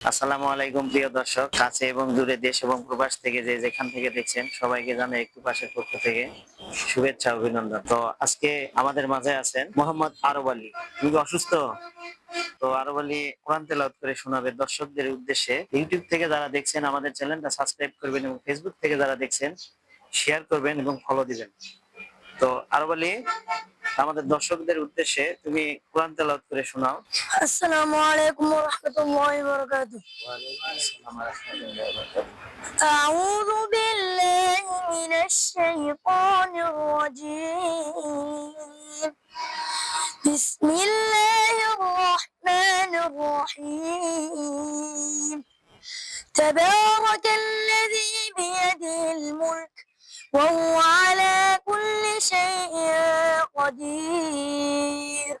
আসসালামু আলাইকুম, প্রিয় দর্শক, কাছে এবং দূরে দেশ এবং প্রবাস থেকে যে যেখান থেকে দেখছেন, সবাইকে জানে একটু পাশের পক্ষ থেকে শুভেচ্ছা, অভিনন্দন। তো আজকে আমাদের মাঝে আছেন মোহাম্মদ আরব আলী। তুমি অসুস্থ। তো আরব আলী কোরআন তেলাওয়াত করে শোনাবে দর্শকদের উদ্দেশ্যে। ইউটিউব থেকে যারা দেখছেন, আমাদের চ্যানেলটা সাবস্ক্রাইব করবেন এবং ফেসবুক থেকে যারা দেখছেন শেয়ার করবেন এবং ফলো দিবেন। তো আরব আলী, আমাদের দর্শকদের উদ্দেশ্যে তুমি কোরআন তেলাওয়াত করে শোনাও। السلام عليكم ورحمة الله وبركاته. أعوذ بالله من الشيطان الرجيم. بسم الله الرحمن الرحيم. تبارك الذي بيده الملك وهو على كل شيء قدير.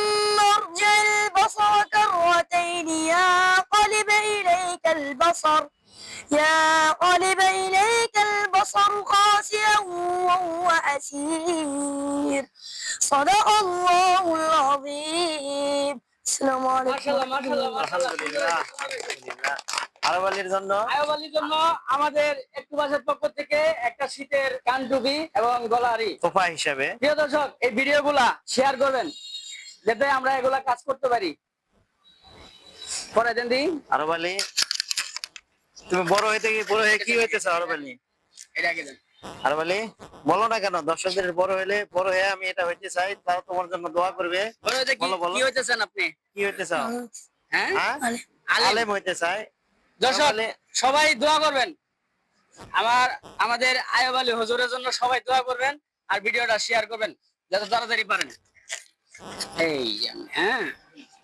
البصر ينقلب إليك البصر خاسئا وهو أسير صدق الله العظيم السلام عليكم মাশাআল্লাহ, মাশাআল্লাহ, মাশাআল্লাহ। আলহামদুলিল্লাহ আলহামদুলিল্লাহ আরব আলীর জন্য আয়ুবালির জন্য আমাদের একটু বাসের পক্ষ থেকে একটা শীতের কান টুপি এবং গলারি তোফা হিসাবে প্রিয় দর্শক এই ভিডিওগুলা শেয়ার করবেন যাতে আমরা এগুলা কাজ করতে পারি পরে দেন দি আরব আলী তুমি বড় হইতে কি বড় হয়ে কি হইতেছ আরব আলী এটা আগে দেন। আরব বলো না কেন দর্শকদের বড় হইলে বড় হয়ে আমি এটা হইতে চাই তারা তোমার জন্য দোয়া করবে। বলো বলো। কি হইতেছেন আপনি? কি হইতে চাও? হ্যাঁ? হ্যাঁ? আলেম। হইতে চাই। দর্শক সবাই দোয়া করবেন। আমার আমাদের আয়ব আলী হুজুরের জন্য সবাই দোয়া করবেন আর ভিডিওটা শেয়ার করবেন যত তাড়াতাড়ি পারেন। এই হ্যাঁ।